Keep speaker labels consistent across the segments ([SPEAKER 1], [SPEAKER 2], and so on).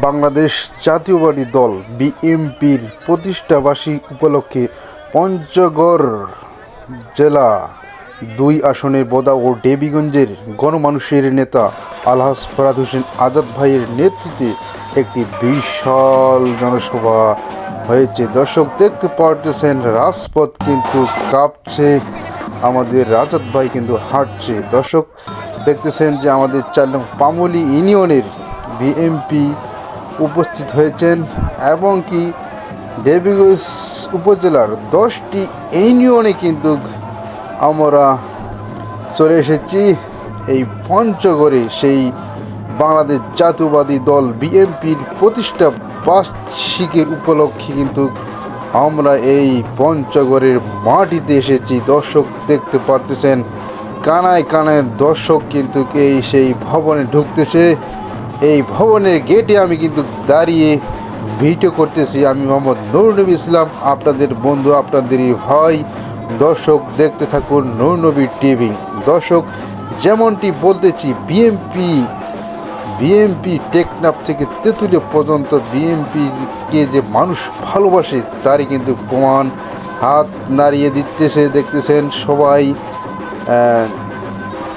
[SPEAKER 1] বাংলাদেশ জাতীয়বাদী দল বিএনপির প্রতিষ্ঠাবার্ষিক উপলক্ষে পঞ্চগড় জেলা দুই আসনের বোদা ও দেবীগঞ্জের গণমানুষের নেতা আলহাজ ফরাদ হোসেন আজাদ ভাইয়ের নেতৃত্বে একটি বিশাল জনসভা হয়েছে। দর্শক, দেখতে পারতেছেন, রাজপথ কিন্তু কাঁপছে, আমাদের রাজাত ভাই কিন্তু হাঁটছে। দর্শক, দেখতেছেন যে আমাদের চার নং পামলি ইউনিয়নের বিএমপি উপস্থিত হয়েছেন এবং কি দেবীগঞ্জ উপজেলার দশটি ইউনিয়নে কিন্তু আমরা চলে এসেছি। এই পঞ্চগড়ে সেই বাংলাদেশ জাতীয়বাদী দল বিএনপির প্রতিষ্ঠা বার্ষিকের উপলক্ষে কিন্তু আমরা এই পঞ্চগড়ের মাটিতে এসেছি। দর্শক দেখতে পারতেছেন, কানায় কানায় দর্শক কিন্তু এই সেই ভবনে ঢুকতেছে। এই ভবনের গেটে আমি কিন্তু দাঁড়িয়ে ভিডিও করতেছি। আমি মোহাম্মদ নুরনবী ইসলাম। আপনাদের বন্ধু, আপনাদেরই ভাই, দর্শক, দেখতে থাকুন নুরনবী টিভি। দর্শক, যেমনটি বলতেছি বিএমপি বিএমপি টেকনাফ থেকে তেঁতুলে পর্যন্ত বিএমপিকে যে মানুষ ভালোবাসে, তারই কিন্তু প্রমাণ। হাত নাড়িয়ে দিতেছে, দেখতেছেন সবাই।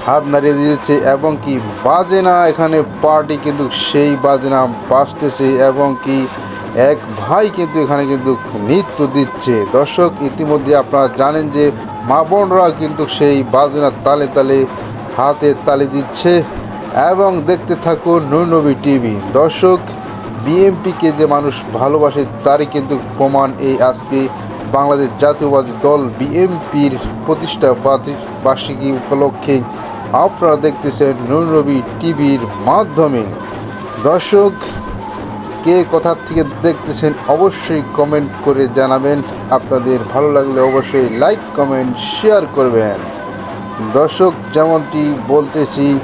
[SPEAKER 1] হাত নাড়িয়ে দিয়েছে এবং কি বাজে না এখানে পার্টি কিন্তু সেই বাজনা বাজতেছে এবং কি এক ভাই কিন্তু এখানে কিন্তু নৃত্য দিচ্ছে। দর্শক, ইতিমধ্যে আপনারা জানেন যে মা বোনরা কিন্তু সেই বাজনার তালে তালে হাতে তালে দিচ্ছে এবং দেখতে থাকুন নুরনবী টিভি। দর্শক, বিএমপিকে যে মানুষ ভালোবাসে তারই কিন্তু প্রমাণ এই আজকে বাংলাদেশ জাতীয়বাদী দল বিএমপির প্রতিষ্ঠা বার্ষিকী উপলক্ষে আপনারা দেখতেছেন নুরনবী টিভির মাধ্যমে। দর্শক, কে কোথার থেকে দেখতেছেন অবশ্যই কমেন্ট করে জানাবেন। আপনাদের ভালো লাগলে অবশ্যই লাইক, কমেন্ট, শেয়ার করবেন। দর্শক, যেমনটি বলতেছি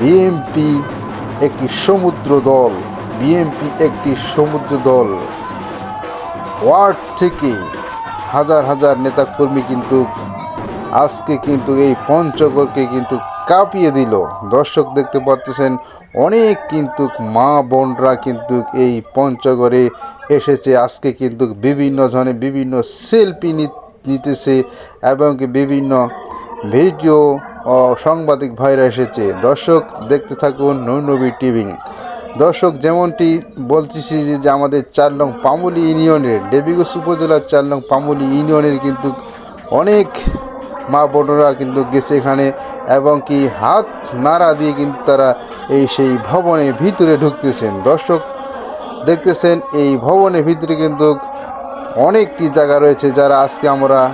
[SPEAKER 1] বিএমপি একটি সমুদ্র দল। বিএমপি একটি সমুদ্র দল। ওয়ার্ড থেকে হাজার হাজার নেতাকর্মী কিন্তু আজকে কিন্তু এই পঞ্চগড়কে কিন্তু কাঁপিয়ে দিল। দর্শক দেখতে পারতেছেন অনেক কিন্তু মা বোনরা কিন্তু এই পঞ্চগড়ে এসেছে। আজকে কিন্তু বিভিন্ন ধরনের বিভিন্ন সেলফি নিতেছে এবং বিভিন্ন ভিডিও সাংবাদিক ভাইরা এসেছে। দর্শক দেখতে থাকুন নৈনবী টিভি। দর্শক যেমনটি বলতেছি যে যে আমাদের চার নং পামুলি ইউনিয়নের, দেবীগঞ্জ উপজেলার চার নং পামুলি ইউনিয়নের কিন্তু অনেক মা বোনরা কিন্তু গেছে এখানে এবং কি হাত নাড়া দিয়ে কিন্তু তারা এই সেই ভবনের ভিতরে ঢুকতেছেন। দর্শক দেখতেছেন, এই ভবনের ভিতরে কিন্তু অনেকটি জায়গা রয়েছে যারা আজকে আমরা